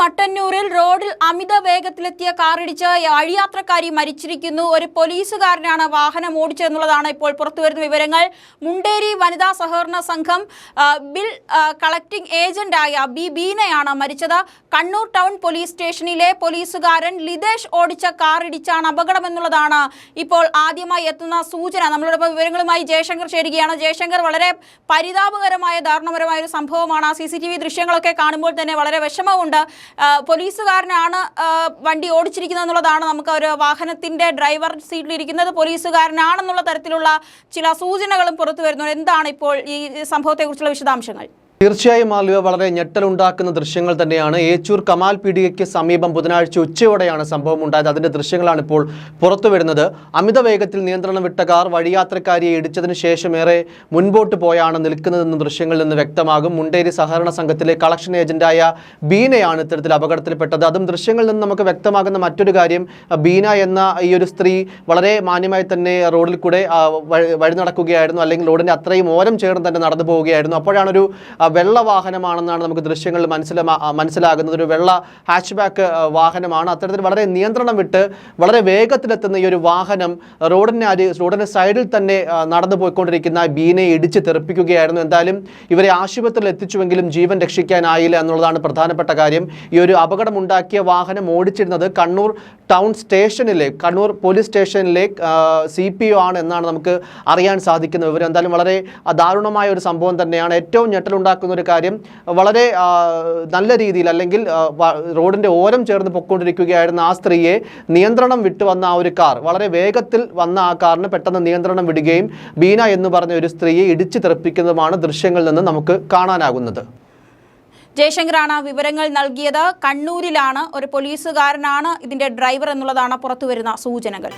മട്ടന്നൂരിൽ റോഡിൽ അമിത വേഗത്തിലെത്തിയ കാറിടിച്ച് വഴിയാത്രക്കാരി മരിച്ചിരിക്കുന്നു. ഒരു പോലീസുകാരനാണ് വാഹനം ഓടിച്ചതെന്നുള്ളതാണ് ഇപ്പോൾ പുറത്തുവരുന്ന വിവരങ്ങൾ. മുണ്ടേരി വനിതാ സഹകരണ സംഘം ബിൽ കളക്ടിംഗ് ഏജന്റായ ബി ബീനയാണ് മരിച്ചത്. കണ്ണൂർ ടൗൺ പോലീസ് സ്റ്റേഷനിലെ പോലീസുകാരൻ ലിതേഷ് ഓടിച്ച കാറിടിച്ചാണ് അപകടമെന്നുള്ളതാണ് ഇപ്പോൾ ആദ്യമായി എത്തുന്ന സൂചന. നമ്മളോടൊപ്പം വിവരങ്ങളുമായി ജയശങ്കർ ചേരുകയാണ്. ജയശങ്കർ വളരെ പരിതാപകരമായ ദാരുണപരമായ ഒരു സംഭവമാണ്. ആ സി ദൃശ്യങ്ങളൊക്കെ കാണുമ്പോൾ തന്നെ വളരെ വിഷമമുണ്ട്. പോലീസുകാരനാണ് വണ്ടി ഓടിച്ചിരിക്കുന്നത് എന്നുള്ളതാണ് നമുക്ക് ഒരു വാഹനത്തിന്റെ ഡ്രൈവർ സീറ്റിൽ സീറ്റിലിരിക്കുന്നത് പോലീസുകാരനാണെന്നുള്ള തരത്തിലുള്ള ചില സൂചനകളും പുറത്തു വരുന്നുണ്ട്. എന്താണ് ഇപ്പോൾ ഈ സംഭവത്തെക്കുറിച്ചുള്ള വിശദാംശങ്ങൾ? തീർച്ചയായും ആലുവ വളരെ ഞെട്ടലുണ്ടാക്കുന്ന ദൃശ്യങ്ങൾ തന്നെയാണ്. ഏച്ചൂർ കമാൽ പീഡികയ്ക്ക് സമീപം ബുധനാഴ്ച ഉച്ചയോടെയാണ് സംഭവം ഉണ്ടായത് അതിന്റെ ദൃശ്യങ്ങളാണ് ഇപ്പോൾ പുറത്തു വരുന്നത്. അമിത വേഗത്തിൽ നിയന്ത്രണം വിട്ട കാർ വഴിയാത്രക്കാരിയെ ഇടിച്ചതിന് ശേഷം ഏറെ മുൻപോട്ട് പോയാണ് നിൽക്കുന്നതെന്ന് ദൃശ്യങ്ങളിൽ നിന്ന് വ്യക്തമാകും. മുണ്ടേരി സഹകരണ സംഘത്തിലെ കളക്ഷൻ ഏജന്റായ ബീനയാണ് ഇത്തരത്തിൽ അപകടത്തിൽപ്പെട്ടത്. അതും ദൃശ്യങ്ങളിൽ നിന്ന് നമുക്ക് വ്യക്തമാകുന്ന മറ്റൊരു കാര്യം ബീന എന്ന ഈ ഒരു സ്ത്രീ വളരെ മാന്യമായി തന്നെ റോഡിൽ കൂടെ വഴി നടക്കുകയായിരുന്നു. അല്ലെങ്കിൽ റോഡിന്റെ അത്രയും ഓരം ചേർന്ന് തന്നെ നടന്നു പോവുകയായിരുന്നു. അപ്പോഴാണ് ഒരു വെള്ള വാഹനമാണെന്നാണ് നമുക്ക് ദൃശ്യങ്ങളിൽ മനസ്സിലാ മനസ്സിലാകുന്നത്. ഒരു വെള്ള ഹാച്ച് ബാക്ക് വാഹനമാണ്. അത്തരത്തിൽ വളരെ നിയന്ത്രണം വിട്ട് വളരെ വേഗത്തിലെത്തുന്ന ഈ ഒരു വാഹനം റോഡിന് അരി റോഡിന്റെ സൈഡിൽ തന്നെ നടന്നു പോയിക്കൊണ്ടിരിക്കുന്ന ബീനെ ഇടിച്ച് തെറിപ്പിക്കുകയായിരുന്നു. എന്തായാലും ഇവരെ ആശുപത്രിയിൽ എത്തിച്ചുവെങ്കിലും ജീവൻ രക്ഷിക്കാനായില്ല എന്നുള്ളതാണ് പ്രധാനപ്പെട്ട കാര്യം. ഈ ഒരു അപകടമുണ്ടാക്കിയ വാഹനം ഓടിച്ചിരുന്നത് കണ്ണൂർ ടൗൺ സ്റ്റേഷനിലെ കണ്ണൂർ പോലീസ് സ്റ്റേഷനിലെ സി പി ഒ ആണ് എന്നാണ് നമുക്ക് അറിയാൻ സാധിക്കുന്നത്. വിവരം എന്തായാലും വളരെ ദാരുണമായ ഒരു സംഭവം തന്നെയാണ്. ഏറ്റവും ഞെട്ടലുണ്ടാക്കുന്ന ഒരു കാര്യം. വളരെ നല്ല രീതിയിൽ അല്ലെങ്കിൽ റോഡിന്റെ ഓരം ചേർന്ന് പൊക്കൊണ്ടിരിക്കുകയായിരുന്ന ആ സ്ത്രീയെ നിയന്ത്രണം വിട്ടു വന്ന ആ ഒരു കാർ വളരെ വേഗത്തിൽ വന്ന ആ കാറിന് പെട്ടെന്ന് നിയന്ത്രണം വിടുകയും ബീന എന്ന് പറഞ്ഞ ഒരു സ്ത്രീയെ ഇടിച്ചു തെറിപ്പിക്കുന്നതുമാണ് ദൃശ്യങ്ങളിൽ നിന്ന് നമുക്ക് കാണാനാകുന്നത്. ജയശങ്കറാണ് വിവരങ്ങൾ നൽകിയത്. കണ്ണൂരിലാണ് ഒരു പോലീസുകാരനാണ് ഇതിന്റെ ഡ്രൈവർ എന്നുള്ളതാണ് പുറത്തുവരുന്ന സൂചനകൾ.